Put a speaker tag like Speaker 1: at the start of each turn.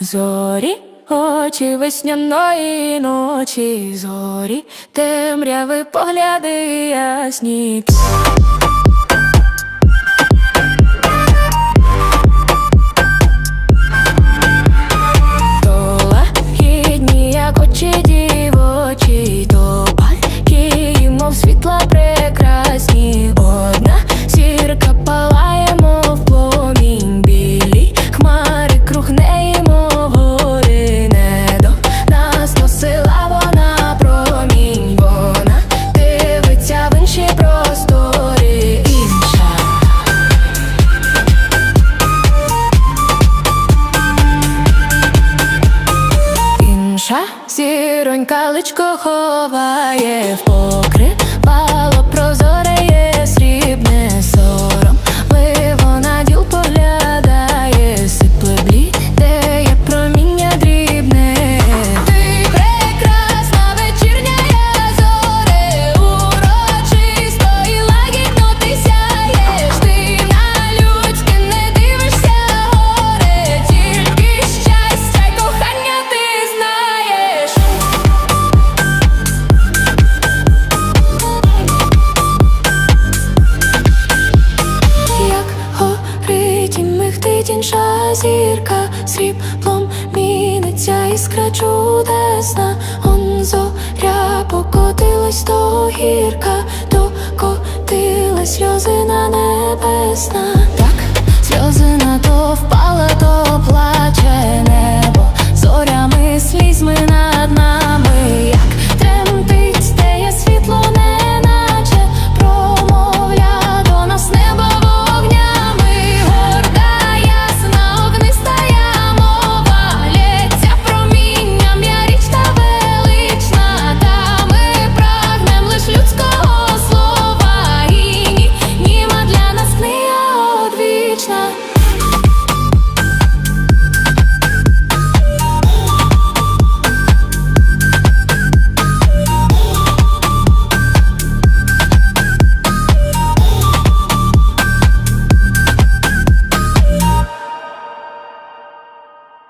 Speaker 1: зорі, очі весняної ночі, зорі, темряви погляди ясні. Наша зіронька личко ховає в пол. зірка, сріблом міниться іскра чудесна, он зоря покотилась до гірка, докотилась сльозина небесна. 자